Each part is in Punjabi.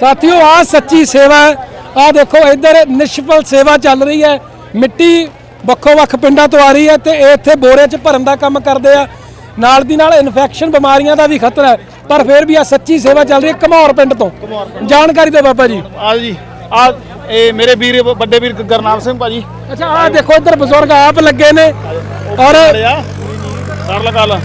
ਸਾਥੀਓ ਆ ਸੱਚੀ ਸੇਵਾ ਹੈ। ਆ ਦੇਖੋ ਇੱਧਰ ਨਿਸ਼ਫਲ ਸੇਵਾ ਚੱਲ ਰਹੀ ਹੈ। ਮਿੱਟੀ ਵੱਖੋ ਵੱਖ ਪਿੰਡਾਂ ਤੋਂ ਆ ਰਹੀ ਹੈ ਤੇ ਇਹ ਇੱਥੇ ਬੋਰੇ 'ਚ ਭਰਨ ਦਾ ਕੰਮ ਕਰਦੇ ਆ। ਨਾਲ ਦੀ ਨਾਲ ਇਨਫੈਕਸ਼ਨ ਬਿਮਾਰੀਆਂ ਦਾ ਵੀ ਖਤਰਾ ਹੈ। ਪਰ ਫਿਰ ਵੀ ਆ ਸੱਚੀ ਸੇਵਾ ਚੱਲ ਰਹੀ ਹੈ ਘਮੌਰ ਪਿੰਡ ਤੋਂ। ਜਾਣਕਾਰੀ ਦਿਓ ਬਾਬਾ ਜੀ। ਆ ਜੀ ਆ ਇਹ ਮੇਰੇ ਵੀਰ ਵੱਡੇ ਵੀਰ ਗਰਨਾਮ ਸਿੰਘ ਭਾਜੀ। ਅੱਛਾ ਆ ਦੇਖੋ ਇੱਧਰ ਬਜ਼ੁਰਗ ਆਪ ਲੱਗੇ ਨੇ। ਔਰ ਆ। ਸਰਲ ਗੱਲ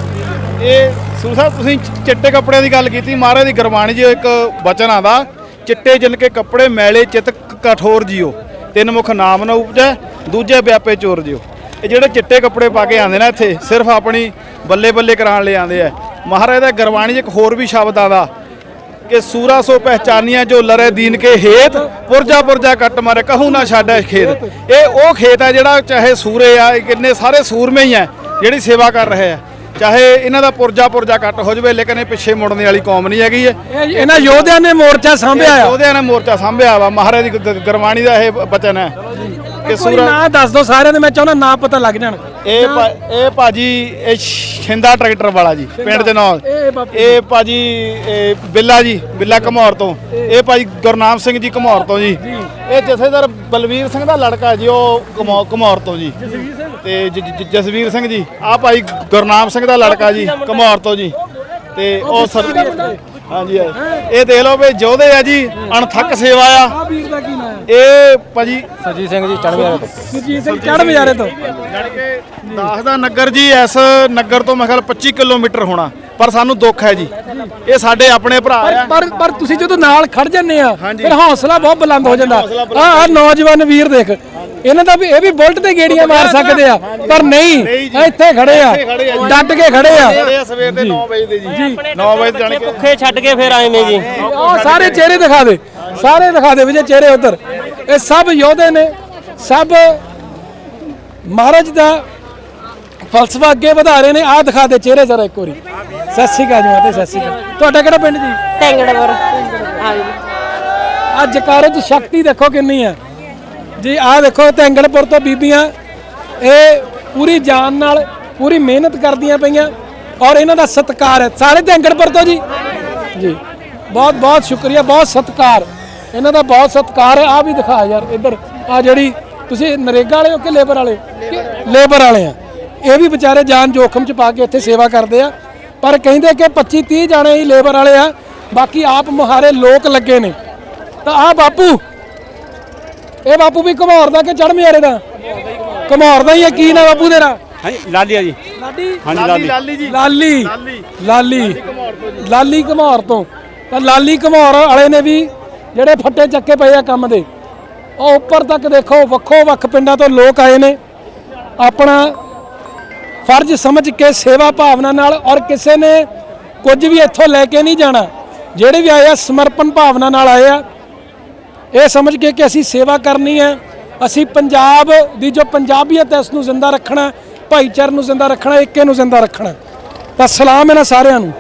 ਇਹ ਸੂ ਸਾਹਿਬ ਤੁਸੀਂ ਚਿੱਟੇ ਕੱਪੜਿਆਂ ਦੀ ਗੱਲ ਕੀਤੀ ਮਹਾਰਾਜ ਦੀ ਗੁਰਬਾਣੀ 'ਚ ਇੱਕ ਬਚਨ ਆਂਦਾ ਚਿੱਟੇ ਜਿਨ ਕੇ ਕੱਪੜੇ ਮੈਲੇ ਚਿਤ ਕਠੋਰ ਜਿਓ। ਤਿੰਨ ਮੁਖ ਨਾਮ ਨਾ ਉਪਜੈ, ਦੂਜੇ ਵਿਆਪੇ ਚੋਰ ਜਿਓ। ਇਹ ਜਿਹੜੇ ਚਿੱਟੇ ਕੱਪੜੇ ਪਾ ਕੇ ਆਉਂਦੇ ਨੇ ਇੱਥੇ, ਸਿਰਫ ਆਪਣੀ ਬੱਲੇ ਬੱਲੇ ਕਰਾਉਣ ਲਈ ਆਉਂਦੇ ਆ ਮਹਾਰਾਜ ਦਾ ਗੁਰਬਾਣੀ 'ਚ ਇੱਕ ਹੋਰ ਵੀ ਸ਼ਬਦ ਆਂਦਾ, ਕਿ ਸੂਰਾ ਸੋ ਪਹਿਚਾਨੀਆਂ ਜੋ ਲਰੇ ਦੀਨ ਕੇ ਹੇਤ, ਪੁਰਜਾ ਪੁਰਜਾ ਕੱਟ ਮਾਰੇ, ਕਹੂ ਨਾ ਛਾੜੈ ਖੇਤ। ਇਹ ਉਹ ਖੇਤ ਹੈ ਜਿਹੜਾ ਚਾਹੇ ਸੂਰੇ ਆ ਕਿੰਨੇ ਸਾਰੇ ਸੂਰਮੇ ਹੀ ਆ ਜਿਹੜੀ ਸੇਵਾ ਕਰ ਰਹੇ ਆ ਚਾਹੇ ਇਹਨਾਂ ਦਾ ਪੁਰਜਾ ਪੁਰਜਾ ਕੱਟ ਹੋ ਜਵੇ ਲੇਕਿਨ ਇਹ ਪਿੱਛੇ ਮੁੜਨ ਵਾਲੀ ਕੌਮ ਨਹੀਂ ਹੈਗੀ ਇਹ। ਇਹ ਇਹਨਾਂ ਯੋਧਿਆਂ ਨੇ ਮੋਰਚਾ ਸਾਂਭਿਆ ਆ। ਉਹਦੇ ਨੇ ਮੋਰਚਾ ਸਾਂਭਿਆ ਵਾ ਮਹਾਰਾਜ ਦੀ ਗੁਰਬਾਣੀ ਦਾ ਇਹ ਬਚਨ ਹੈ। ਕਿ ਕੋਈ ਸੂਰਾ ਨਾਂ ਦੱਸ ਦਿਓ ਸਾਰਿਆਂ ਦੇ ਮੈਂ ਚਾਹੁੰਦਾ ਨਾਂ ਪਤਾ ਲੱਗ ਜਾਣ। ਇਹ ਭਾ- ਇਹ ਭਾਜੀ ਇਹ ਛਿੰਦਾ ਟਰੈਕਟਰ ਵਾਲਾ ਜੀ ਪਿੰਡ ਦੇ ਨਾਲ ਇਹ ਬਾਪੂ ਇਹ ਭਾਜੀ ਇਹ ਬਿੱਲਾ ਜੀ ਬਿੱਲਾ ਘਮੌਰ ਤੋਂ। ਇਹ ਭਾਜੀ ਗੁਰਨਾਮ ਸਿੰਘ ਜੀ ਘਮੌਰ ਤੋਂ ਜੀ। ਇਹ ਜਥੇਦਾਰ ਬਲਵੀਰ ਸਿੰਘ ਦਾ ਲੜਕਾ ਜੀ ਉਹ ਘਮੌ- ਘਮੌਰ ਤੋਂ ਜੀ। ਤੇ ਜ- ਜ- ਜਸਵੀਰ ਸਿੰਘ ਜੀ ਆ ਭਾਈ ਗੁਰਨਾਮ ਸਿੰਘ ਦਾ ਲੜਕਾ ਜੀ ਘਮੌਰ ਤੋਂ ਜੀ। ਤੇ ਉਹ ਸਰ ਹਾਂਜੀ। ਇਹ ਦੇਖ ਲਓ ਵੀ ਯੋਧੇ ਆ ਜੀ ਅਣਥੱਕ ਸੇਵਾ ਆ। ਆ ਵੀਰ ਦਾ ਕੀ ਨਾਂ ਹੈ? ਇਹ ਭਾਜੀ ਸਰਜੀਤ ਸਿੰਘ ਜੀ ਚੜ੍ਹਵੇ ਤੋਂ। ਸੁਰਜੀਤ ਸਿੰਘ ਚੜ੍ਹ ਬਜਾਰੇ ਤੋਂ। ਜਾਣੀ ਕਿ ਦਾਸ ਦਾ ਨਗਰ ਜੀ ਇਸ ਨਗਰ ਤੋਂ ਮੈਂ ਖਿਆਲ 25 ਕਿਲੋਮੀਟਰ ਹੋਣਾ ਪਰ ਸਾਨੂੰ ਦੁੱਖ ਹੈ ਜੀ। ਇਹ ਸਾਡੇ ਆਪਣੇ ਭਰਾ ਪਰ ਆ। ਪਰ ਪਰ ਤੁਸੀਂ ਜਦੋਂ ਨਾਲ ਖੜ ਜੰਨੇ ਆ ਹਾਂਜੀ। ਫਿਰ ਹੌਸਲਾ ਬਹੁਤ ਬੁਲੰਦ ਹੋ ਜਾਂਦਾ। ਆ ਆ ਨੌਜਵਾਨ ਵੀਰ ਦੇਖ ਇਹਨਾਂ ਦਾ ਵੀ ਇਹ ਵੀ ਬੁਲਟ ਤੇ ਗੇੜੀਆਂ ਮਾਰ ਸਕਦੇ ਆ ਪਰ ਨਹੀਂ। ਇੱਥੇ ਖੜੇ ਆ ਆ। ਡਟ ਕੇ ਖੜੇ ਆ। ਆ ਸਵੇਰ ਦੇ 9 ਵਜੇ ਦੇ ਜੀ। 9 ਵਜੇ ਜਾਣੀ ਕਿ ਭੁੱਖੇ ਛੱਡ ਕੇ ਫਿਰ ਆਏ ਨੇ ਜੀ। ਉਹ ਸਾਰੇ ਚਿਹਰੇ ਦਿਖਾ ਦੇ ਸਾਰੇ ਦਿਖਾ ਦੇ ਵਿਜੇ ਚਿਹਰੇ ਉਧਰ। ਇਹ ਸਭ ਯੋਧੇ ਨੇ ਸਭ ਮਹਾਰਾਜ ਦਾ ਫਲਸਫਾ ਅੱਗੇ ਵਧਾ ਰਹੇ ਨੇ। ਆਹ ਦਿਖਾ ਦੇ ਚਿਹਰੇ ਜ਼ਰਾ ਇੱਕ ਵਾਰੀ। ਸਤਿ ਸ਼੍ਰੀ ਅਕਾਲ ਜੀ ਮਾਤੇ ਸਤਿ ਸ਼੍ਰੀ ਅਕਾਲ। ਤੁਹਾਡਾ ਕਿਹੜਾ ਪਿੰਡ ਜੀ? ਟੈਂਗੜਪੁਰ। ਹਾਂਜੀ ਅੱਜ ਜਕਾਰੇ 'ਚ ਸ਼ਕਤੀ ਦੇਖੋ ਕਿੰਨੀ ਹੈ। ਜੀ ਆਹ ਦੇਖੋ ਤੈਂਗਲਪੁਰ ਤੋਂ ਬੀਬੀਆਂ ਇਹ ਪੂਰੀ ਜਾਨ ਨਾਲ ਪੂਰੀ ਮਿਹਨਤ ਕਰਦੀਆਂ ਪਈਆਂ ਔਰ ਇਹਨਾਂ ਦਾ ਸਤਿਕਾਰ ਹੈ। ਸਾਰੇ ਤੈਂਗਲਪੁਰ ਤੋਂ ਜੀ? ਜੀ। ਬਹੁਤ ਬਹੁਤ ਸ਼ੁਕਰੀਆ ਬਹੁਤ ਸਤਿਕਾਰ। ਇਹਨਾਂ ਦਾ ਬਹੁਤ ਸਤਿਕਾਰ ਹੈ। ਆ ਵੀ ਦਿਖਾ ਯਾਰ ਇੱਧਰ ਆ ਜਿਹੜੀ ਤੁਸੀਂ ਨਰੇਗਾ ਵਾਲੇ ਹੋ ਕਿ ਲੇਬਰ ਵਾਲੇ? ਲੇਬਰ ਵਾਲੇ। ਆ। ਇਹ ਵੀ ਵਿਚਾਰੇ ਜਾਨ ਜੋਖਮ ਚ ਪਾ ਕੇ ਇੱਥੇ ਸੇਵਾ ਕਰਦੇ ਆ। ਪਰ ਕਹਿੰਦੇ ਕਿ 25 30 ਜਾਣੇ ਹੀ ਲੇਬਰ ਵਾਲੇ ਆ। ਬਾਕੀ ਆਪ ਮੁਹਾਰੇ ਲੋਕ ਲੱਗੇ ਨੇ। ਤਾਂ ਆ ਬਾਪੂ ਇਹ ਬਾਪੂ ਵੀ ਘਮੌਰ ਦਾ ਕਿ ਚੜ ਮਿਆਰੇ ਦਾ? ਘਮੌਰ ਦਾ ਹੀ ਹੈ ਕੀ ਨਾ ਬਾਪੂ ਤੇਰਾ? ਹਾਂਜੀ ਲਾਲੀਆ ਜੀ। ਲਾਡੀ? ਹਾਂਜੀ ਲਾਲੀ ਲਾਲੀ। ਜੀ। ਲਾਲੀ। ਲਾਲੀ। ਲਾਲੀ। ਲਾਲੀ ਘਮੌਰ ਤੋਂ। ਤਾਂ ਲਾਲੀ ਘਮੌਰ ਵਾਲੇ ਨੇ ਵੀ ਜਿਹੜੇ ਫੱਟੇ ਚੱਕੇ ਪਏ ਆ ਕੰਮ ਦੇ ਉਹ ਉੱਪਰ ਤੱਕ ਦੇਖੋ ਵੱਖੋ ਵੱਖ ਪਿੰਡਾਂ ਤੋਂ ਲੋਕ ਆਏ ਨੇ। ਆਪਣਾ ਫਰਜ਼ ਸਮਝ ਕੇ ਸੇਵਾ ਭਾਵਨਾ ਨਾਲ ਔਰ ਕਿਸੇ ਨੇ ਕੁਝ ਵੀ ਇੱਥੋਂ ਲੈ ਕੇ ਨਹੀਂ ਜਾਣਾ। ਜਿਹੜੇ ਵੀ ਆਏ ਆ ਸਮਰਪਣ ਭਾਵਨਾ ਨਾਲ ਆਏ ਆ ਇਹ ਸਮਝ ਕੇ ਕਿ ਅਸੀਂ ਸੇਵਾ ਕਰਨੀ ਹੈ, ਅਸੀਂ ਪੰਜਾਬ ਦੀ ਜੋ ਪੰਜਾਬੀਅਤ ਹੈ ਇਸ ਨੂੰ ਜ਼ਿੰਦਾ ਰੱਖਣਾ ਭਾਈਚਾਰੇ ਨੂੰ ਜ਼ਿੰਦਾ ਰੱਖਣਾ ਏਕੇ ਨੂੰ ਜ਼ਿੰਦਾ ਰੱਖਣਾ ਤਾਂ ਸਲਾਮ ਇਹਨਾਂ ਸਾਰਿਆਂ ਨੂੰ।